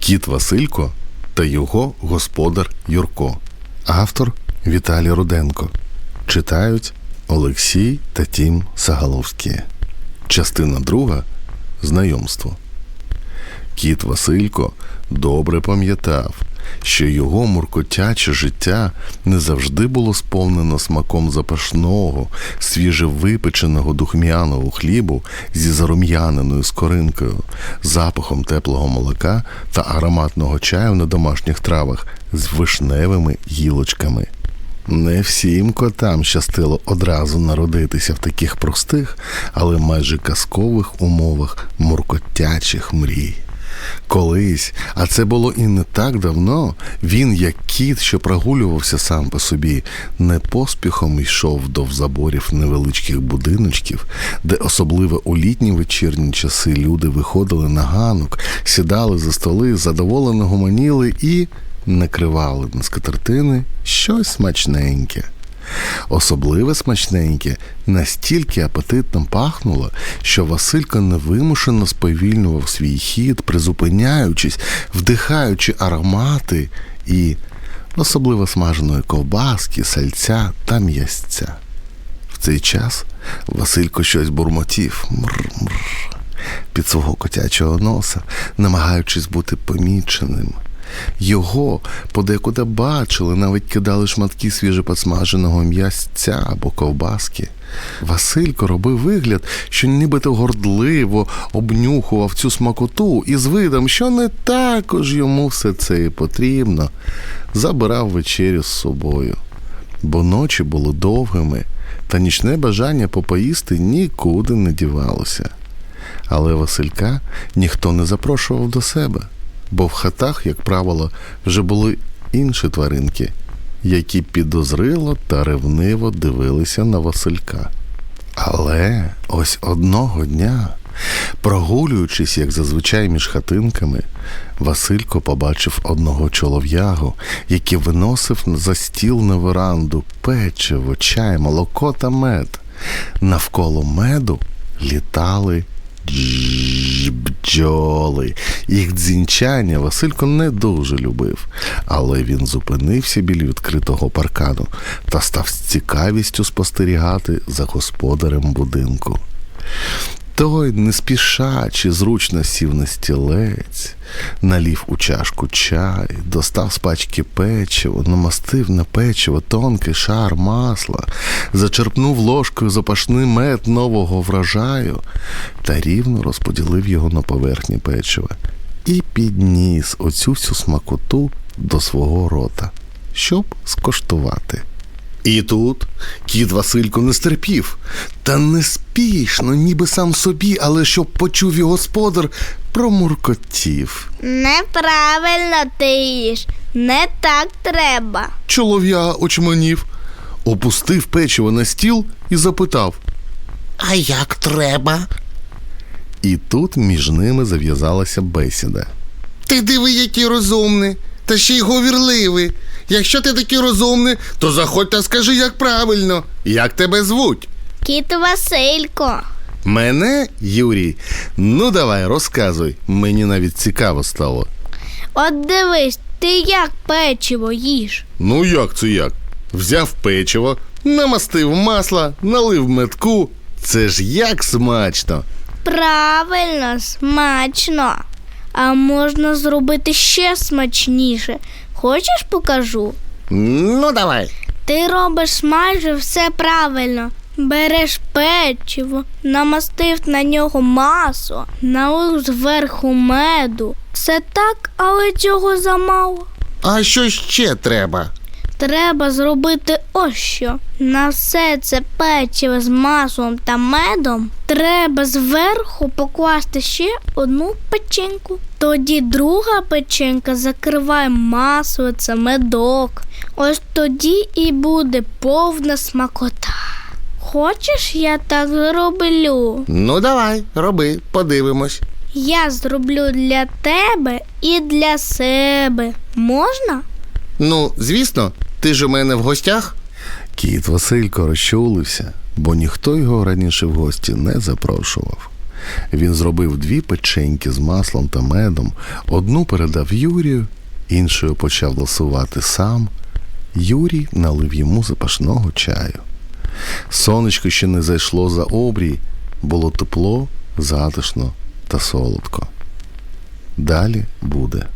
Кіт Василько та його господар Юрко. Автор Віталій Руденко. Читають Олексій та Тім Сагаловські. Частина друга. Знайомство. Кіт Василько добре пам'ятав, що його муркотяче життя не завжди було сповнено смаком запашного, свіжевипеченого духмяного хлібу зі зарум'яненою скоринкою, запахом теплого молока та ароматного чаю на домашніх травах з вишневими гілочками. Не всім котам щастило одразу народитися в таких простих, але майже казкових умовах муркотячих мрій. Колись, а це було і не так давно, він, як кіт, що прогулювався сам по собі, не поспіхом йшов до заборів невеличких будиночків, де особливо у літні вечірні часи люди виходили на ганок, сідали за столи, задоволено гомоніли і накривали на скатертини щось смачненьке. Особливе смачненьке настільки апетитно пахнуло, що Василько невимушено сповільнював свій хід, призупиняючись, вдихаючи аромати і особливо смаженої ковбаски, сальця та м'ясця. В цей час Василько щось бурмотів мр-мр під свого котячого носа, намагаючись бути поміченим. Його подекуди бачили, навіть кидали шматки свіжепосмаженого м'ясця або ковбаски. Василько робив вигляд, що нібито гордливо обнюхував цю смакоту і з видом, що не також йому все це і потрібно, забирав вечерю з собою. Бо ночі були довгими, та нічне бажання попоїсти нікуди не дівалося. Але Василька ніхто не запрошував до себе бо в хатах, як правило, вже були інші тваринки, які підозрило та ревниво дивилися на Василька. Але ось одного дня, прогулюючись, як зазвичай між хатинками, Василько побачив одного чолов'ягу, який виносив за стіл на веранду печиво, чай, молоко та мед. Навколо меду літали бджоли. Їх дзінчання Василько не дуже любив, але він зупинився біля відкритого паркану та став з цікавістю спостерігати за господарем будинку. Той, не спішачи, зручно сів на стілець, налів у чашку чай, достав з пачки печиво, намастив на печиво тонкий шар масла, зачерпнув ложкою запашний мед нового врожаю та рівно розподілив його на поверхні печива і підніс оцю всю смакоту до свого рота, щоб скоштувати. І тут кіт Василько не стерпів, та неспішно, ніби сам собі, але щоб почув його господар, промуркотів. Неправильно ти їш. Не так треба. Чолов'я очманів, опустив печиво на стіл і запитав. А як треба? І тут між ними зав'язалася бесіда. Ти диви, який розумний, та ще й говірливий. Якщо ти такий розумний, то заходь та скажи, як правильно. Як тебе звуть? Кіт Василько. Мене, Юрій, ну давай, розказуй. Мені навіть цікаво стало. От дивись, ти як печиво їш. Ну як це як? Взяв печиво, намастив масла, налив метку. Це ж як смачно. Правильно, смачно. А можна зробити ще смачніше. Хочеш покажу? Ну, давай. Ти робиш майже все правильно. Береш печиво, намастив на нього масу, налив зверху меду. Все так, але цього замало. А що ще треба? Треба зробити ось що. На все це печиво з маслом та медом треба зверху покласти ще одну печеньку. Тоді друга печенька закриває масло це медок. Ось тоді і буде повна смакота. Хочеш, я так зроблю? Ну, давай, роби, подивимось. Я зроблю для тебе і для себе. Можна? Ну, звісно, ти ж у мене в гостях. Кіт Василько розчулився, бо ніхто його раніше в гості не запрошував. Він зробив дві печеньки з маслом та медом, одну передав Юрію, іншою почав ласувати сам. Юрій налив йому запашного чаю. Сонечко ще не зайшло за обрій, було тепло, затишно та солодко. Далі буде.